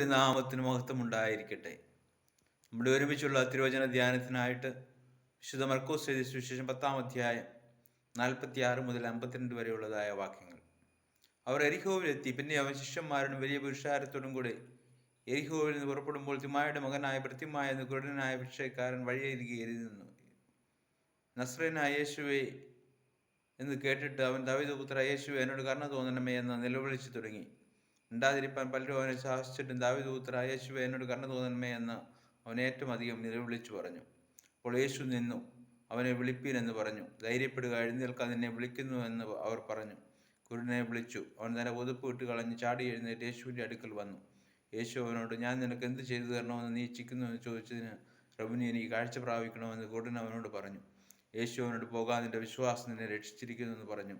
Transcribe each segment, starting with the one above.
നാമത്തിന് മഹത്വം ഉണ്ടായിരിക്കട്ടെ നമ്മുടെ ഒരുമിച്ചുള്ള തിരുവചന ധ്യാനത്തിനായിട്ട് വിശുദ്ധ മർക്കോസ് എഴുതി സുവിശേഷം പത്താം അധ്യായം നാൽപ്പത്തി ആറ് മുതൽ അമ്പത്തിരണ്ട് വരെയുള്ളതായ വാക്യങ്ങൾ. അവർ എരിഹോവിലെത്തി. പിന്നെ അവൻ ശിഷ്യന്മാരോടും വലിയ പുരുഷാരത്തോടും കൂടെ എരിഹോവിൽ നിന്ന് പുറപ്പെടുമ്പോൾ തിമായുടെ മകനായ പ്രത്യമായ എന്ന ഭിക്ഷക്കാരൻ വഴിയരികെ എഴുതി നിന്നു നസ്രനായ യേശുവെ എന്ന് കേട്ടിട്ട് അവൻ ദാവിദപുത്ര യേശുവെ എന്നോട് കർണ തോന്നണമേ എന്ന് നിലവിളിച്ചു തുടങ്ങി. ഉണ്ടാതിരിപ്പാൻ പലരും അവനെ ശാസിച്ചിട്ടും ദാവിദൂത്ര യേശു എന്നോട് തോന്നണമേ എന്ന് അവൻ ഏറ്റവും അധികം നിലവിളിച്ചു പറഞ്ഞു. അപ്പോൾ യേശു നിന്നു. അവനെ വിളിപ്പീൻ എന്ന് പറഞ്ഞു. ധൈര്യപ്പെടുക എഴുന്നേൽക്കാൻ നിന്നെ വിളിക്കുന്നു എന്ന് അവർ പറഞ്ഞു. കുരുടനെ വിളിച്ചു. അവൻ തന്റെ ഒതുപ്പ് വിട്ട് കളഞ്ഞ് ചാടി എഴുന്നേറ്റ് യേശുവിന്റെ അടുക്കൽ വന്നു. യേശു അവനോട് ഞാൻ നിനക്ക് എന്ത് ചെയ്തു തരണമെന്ന് നീ ഇച്ഛിക്കുന്നു എന്ന് ചോദിച്ചതിന് റബിനി എനിക്ക് കാഴ്ച പ്രാപിക്കണമെന്ന് കുരുടൻ അവനോട് പറഞ്ഞു. യേശു അവനോട് പോകാൻ നിന്റെ വിശ്വാസം നിന്നെ രക്ഷിച്ചിരിക്കുന്നു എന്ന് പറഞ്ഞു.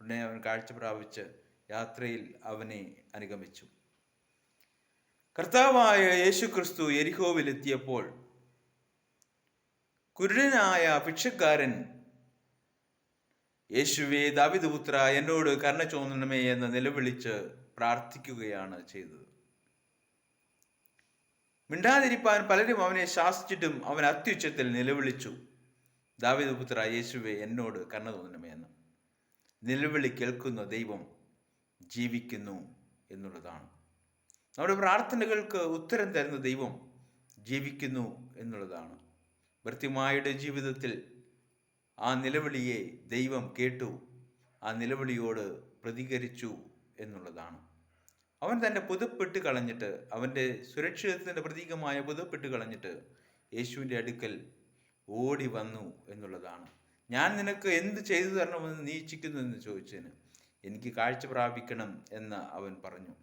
ഉടനെ അവൻ കാഴ്ച പ്രാപിച്ച് യാത്രയിൽ അവനെ അനുഗമിച്ചു. കർത്താവായ യേശു ക്രിസ്തു എരിഹോവിലെത്തിയപ്പോൾ കുരുടനായ ഭിക്ഷക്കാരൻ യേശുവേ ദാവിദപുത്ര എന്നോട് കരുണ ചോന്നണമേ എന്ന് നിലവിളിച്ച് പ്രാർത്ഥിക്കുകയാണ് ചെയ്തത്. മിണ്ടാതിരിപ്പാൻ പലരും അവനെ ശാസിച്ചിട്ടും അവൻ അത്യുച്ചത്തിൽ നിലവിളിച്ചു ദാവിദപുത്ര യേശുവെ എന്നോട് കരുണ തോന്നണമേ എന്ന്. നിലവിളി കേൾക്കുന്ന ദൈവം ജീവിക്കുന്നു എന്നുള്ളതാണ്. നമ്മുടെ പ്രാർത്ഥനകൾക്ക് ഉത്തരം തരുന്ന ദൈവം ജീവിക്കുന്നു എന്നുള്ളതാണ്. ഭൃത്യമായുടെ ജീവിതത്തിൽ ആ നിലവിളിയെ ദൈവം കേട്ടു ആ നിലവിളിയോട് പ്രതികരിച്ചു എന്നുള്ളതാണ്. അവൻ തന്റെ പുതുപ്പെട്ട് കളഞ്ഞിട്ട് അവന്റെ സുരക്ഷിതത്തിന്റെ പ്രതീകമായ പുതുപ്പെട്ട് കളഞ്ഞിട്ട് യേശുവിന്റെ അടുക്കൽ ഓടി വന്നു എന്നുള്ളതാണ്. ഞാൻ നിനക്ക് എന്ത് ചെയ്തു തരണമെന്ന് നീ ഇച്ഛിക്കുന്നു എന്ന് ചോദിച്ചതിന് എനിക്ക് കാഴ്ച പ്രാപിക്കണം എന്ന് അവൻ പറഞ്ഞു.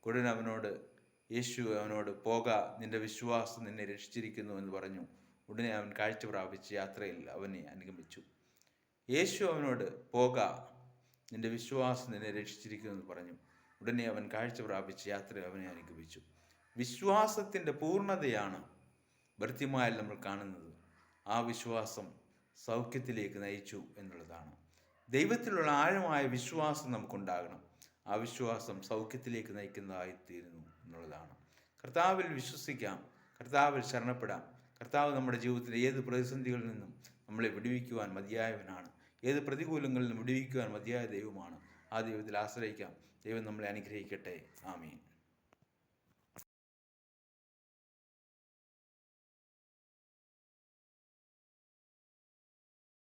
കുടൻ അവനോട് യേശു അവനോട് പോക നിന്റെ വിശ്വാസം നിന്നെ രക്ഷിച്ചിരിക്കുന്നു എന്ന് പറഞ്ഞു. ഉടനെ അവൻ കാഴ്ച പ്രാപിച്ച് യാത്രയിൽ അവനെ അനുഗമിച്ചു. യേശു അവനോട് പോക നിന്റെ വിശ്വാസം നിന്നെ രക്ഷിച്ചിരിക്കുന്നു എന്ന് പറഞ്ഞു. ഉടനെ അവൻ കാഴ്ച പ്രാപിച്ച് യാത്രയിൽ അവനെ അനുഗമിച്ചു. വിശ്വാസത്തിന്റെ പൂർണതയാണ് ഭൃത്യമായാൽ നമ്മൾ കാണുന്നത്. ആ വിശ്വാസം സൗഖ്യത്തിലേക്ക് നയിച്ചു എന്നുള്ളതാണ്. ദൈവത്തിലുള്ള ആഴമായ വിശ്വാസം നമുക്കുണ്ടാകണം. ആ വിശ്വാസം സൗഖ്യത്തിലേക്ക് നയിക്കുന്നതായിത്തീരുന്നു എന്നുള്ളതാണ്. കർത്താവിൽ വിശ്വസിക്കാം. കർത്താവിൽ ശരണപ്പെടാം. കർത്താവ് നമ്മുടെ ജീവിതത്തിലെ ഏത് പ്രതിസന്ധികളിൽ നിന്നും നമ്മളെ വിടുവിക്കുവാൻ മതിയായവനാണ്. ഏത് പ്രതികൂലങ്ങളിൽ നിന്നും വിടുവിക്കുവാൻ മതിയായ ദൈവമാണ്. ആ ദൈവത്തിൽ ആശ്രയിക്കാം. ദൈവം നമ്മളെ അനുഗ്രഹിക്കട്ടെ. ആമീൻ.